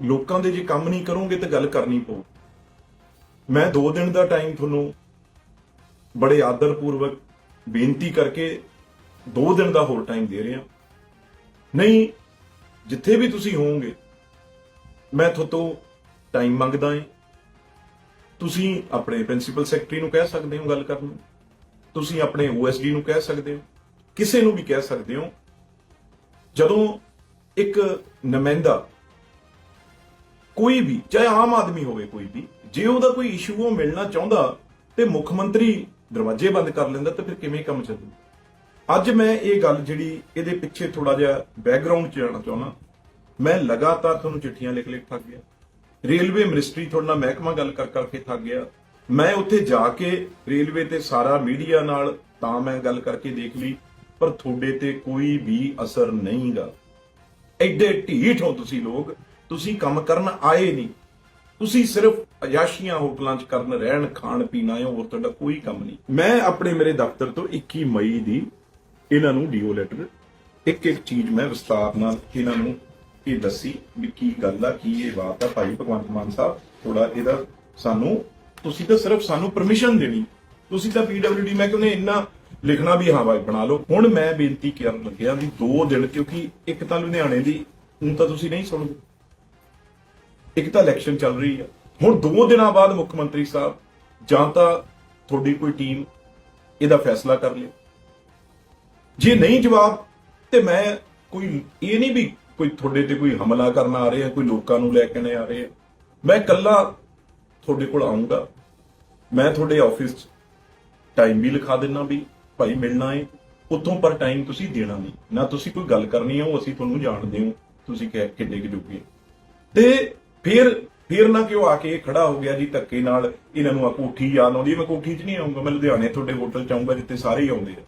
ਲੋਕਾਂ ਦੇ ਜੇ ਕੰਮ ਨਹੀਂ ਕਰੋਗੇ ਤਾਂ ਗੱਲ ਕਰਨੀ ਪਊ। ਮੈਂ 2 ਦਿਨ ਦਾ ਟਾਈਮ ਤੁਹਾਨੂੰ ਬੜੇ ਆਦਰਪੂਰਵਕ ਬੇਨਤੀ ਕਰਕੇ 2 ਦਿਨ ਦਾ ਹੋਰ ਟਾਈਮ ਦੇ ਰਿਹਾ। ਨਹੀਂ, ਜਿੱਥੇ ਵੀ ਤੁਸੀਂ ਹੋਵੋਗੇ, ਮੈਂ ਤੁਹਾਤੋਂ ਟਾਈਮ ਮੰਗਦਾ ਹਾਂ। ਤੁਸੀਂ ਆਪਣੇ ਪ੍ਰਿੰਸੀਪਲ ਸੈਕਟਰੀ ਨੂੰ ਕਹਿ ਸਕਦੇ ਹੋ ਗੱਲ ਕਰਨ ਨੂੰ। ਤੁਸੀਂ ਆਪਣੇ ਓਐਸਡੀ ਨੂੰ ਕਹਿ ਸਕਦੇ ਹੋ। ਕਿਸੇ ਨੂੰ ਵੀ ਕਹਿ ਸਕਦੇ ਹੋ। ਜਦੋਂ ਇੱਕ ਨੁਮਾਇੰਦਾ ਕੋਈ ਵੀ, ਚਾਹੇ ਆਮ ਆਦਮੀ ਹੋਵੇ ਕੋਈ ਵੀ, ਜੇ ਉਹਦਾ ਕੋਈ ਇਸ਼ੂ ਉਹ ਮਿਲਣਾ ਚਾਹੁੰਦਾ ਤੇ ਮੁੱਖ ਮੰਤਰੀ ਦਰਵਾਜ਼ੇ ਬੰਦ ਕਰ ਲੈਂਦਾ ਤਾਂ ਫਿਰ ਕਿਵੇਂ ਕੰਮ ਚੱਲੂ? ਅੱਜ ਮੈਂ ਇਹ ਗੱਲ ਜਿਹੜੀ ਇਹਦੇ ਪਿੱਛੇ ਥੋੜਾ ਜਿਹਾ ਬੈਕਗ੍ਰਾਉਂਡ ਚ ਜਾਣਾ ਚਾਹੁੰਦਾ। ਮੈਂ ਲਗਾਤਾਰ ਤੁਹਾਨੂੰ ਚਿੱਠੀਆਂ ਲਿਖ ਲਿਖ ਥੱਕ ਗਿਆ। ਰੇਲਵੇ ਮਿਨਿਸਟਰੀ ਤੁਹਾਡੇ ਨਾਲ ਮਹਿਕਮਾ ਗੱਲ ਕਰ ਕਰਕੇ ਥੱਕ ਗਿਆ। ਮੈਂ ਉੱਥੇ ਜਾ ਕੇ ਰੇਲਵੇ ਤੇ ਸਾਰਾ ਮੀਡੀਆ ਨਾਲ ਤਾਂ ਮੈਂ ਗੱਲ ਕਰਕੇ ਦੇਖ ਲਈ, ਪਰ ਤੁਹਾਡੇ ਤੇ ਕੋਈ ਵੀ ਅਸਰ ਨਹੀਂਗਾ। ਐਡੇ ਢੀਠ ਹੋ ਤੁਸੀਂ ਲੋਕ। ਤੁਸੀਂ ਕੰਮ ਕਰਨ ਆਏ ਨਹੀਂ। ਤੁਸੀਂ ਸਿਰਫ ਅਯਾਸ਼ੀਆਂ ਹੋਟਲਾਂ 'ਚ ਕਰਨ ਰਹਿਣ, ਖਾਣ, ਪੀਣ ਆਏ ਹੋਰ ਤੁਹਾਡਾ ਕੋਈ ਕੰਮ ਨਹੀਂ। ਮੈਂ ਆਪਣੇ ਮੇਰੇ ਦਫ਼ਤਰ ਤੋਂ 21 ਮਈ ਦੀ ਇਹਨਾਂ ਨੂੰ ਡੀਓ ਲੈਟਰ, ਇੱਕ ਇੱਕ ਚੀਜ਼ ਮੈਂ ਵਿਸਤਾਰ ਨਾਲ ਇਹਨਾਂ ਨੂੰ ਇਹ ਦੱਸੀ ਵੀ ਕੀ ਗੱਲ ਆ, ਕੀ ਇਹ ਬਾਤ ਆ। ਭਾਈ ਭਗਵੰਤ ਮਾਨ ਸਾਹਿਬ ਥੋੜਾ ਇਹਦਾ ਸਾਨੂੰ, ਤੁਸੀਂ ਤਾਂ ਸਿਰਫ ਸਾਨੂੰ ਪਰਮਿਸ਼ਨ ਦੇਣੀ। ਤੁਸੀਂ ਤਾਂ ਪੀਡਬਲਯੂਡੀ ਮੈਂ ਕਹਿੰਦੇ ਇੰਨਾ ਲਿਖਣਾ ਵੀ ਹਾਂ, ਭਾਈ ਬਣਾ ਲਓ। ਹੁਣ ਮੈਂ ਬੇਨਤੀ ਕਰਨ ਲੱਗਿਆ ਵੀ 2 ਦਿਨ, ਕਿਉਂਕਿ ਇੱਕ ਤਾਂ ਲੁਧਿਆਣੇ ਦੀ, ਹੁਣ ਤਾਂ ਤੁਸੀਂ ਨਹੀਂ ਸੁਣਦੇ। ਇੱਕ ਤਾਂ ਇਲੈਕਸ਼ਨ ਚੱਲ ਰਹੀ ਆ। ਹੁਣ ਦੋ ਦਿਨਾਂ ਬਾਅਦ ਮੁੱਖ ਮੰਤਰੀ ਸਾਹਿਬ ਜਾਂ ਤਾਂ ਤੁਹਾਡੀ ਕੋਈ ਟੀਮ ਇਹਦਾ ਫੈਸਲਾ ਕਰ ਲੇ। ਜੇ ਨਹੀਂ ਜਵਾਬ, ਤੇ ਮੈਂ ਕੋਈ, ਇਹ ਨਹੀਂ ਵੀ ਕੋਈ ਤੁਹਾਡੇ ਤੇ ਕੋਈ ਹਮਲਾ ਕਰਨ ਆ ਰਿਹਾ ਕੋਈ ਲੋਕਾਂ ਨੂੰ ਲੈ ਕੇ ਨੇ ਆ ਰਹੇ ਆ। ਮੈਂ ਇਕੱਲਾ ਤੁਹਾਡੇ ਕੋਲ ਆਉਂਗਾ ਮੈਂ ਤੁਹਾਡੇ ਆਫਿਸ 'ਚ ਟਾਈਮ ਵੀ ਲਿਖਾ ਦੇਣਾ ਵੀ ਭਾਈ ਮਿਲਣਾ ਹੈ ਉੱਥੋਂ ਪਰ ਟਾਈਮ ਤੁਸੀਂ ਦੇਣਾ ਨਹੀਂ। ਨਾ ਤੁਸੀਂ ਕੋਈ ਗੱਲ ਕਰਨੀ ਹੈ ਉਹ ਅਸੀਂ ਤੁਹਾਨੂੰ ਜਾਣਦੇ ਹਾਂ। ਤੁਸੀਂ ਕਿ ਕਿੰਨੇ ਕੁ ਜੋਗੇ ਹੋ। ਤੇ ਫਿਰ ਫਿਰ ਨਾ ਕਿ ਉਹ ਆ ਕੇ ਖੜਾ ਹੋ ਗਿਆ ਜੀ ਧੱਕੇ ਨਾਲ ਇਹਨਾਂ ਨੂੰ ਆ ਕੋਠੀ ਯਾਦ ਆਉਂਦੀ ਹੈ। ਮੈਂ ਕੋਠੀ 'ਚ ਨਹੀਂ ਆਉਂਗਾ, ਮੈਂ ਲੁਧਿਆਣੇ ਤੁਹਾਡੇ ਹੋਟਲ 'ਚ ਆਉਂਗਾ, ਜਿੱਥੇ ਸਾਰੇ ਹੀ ਆਉਂਦੇ ਆ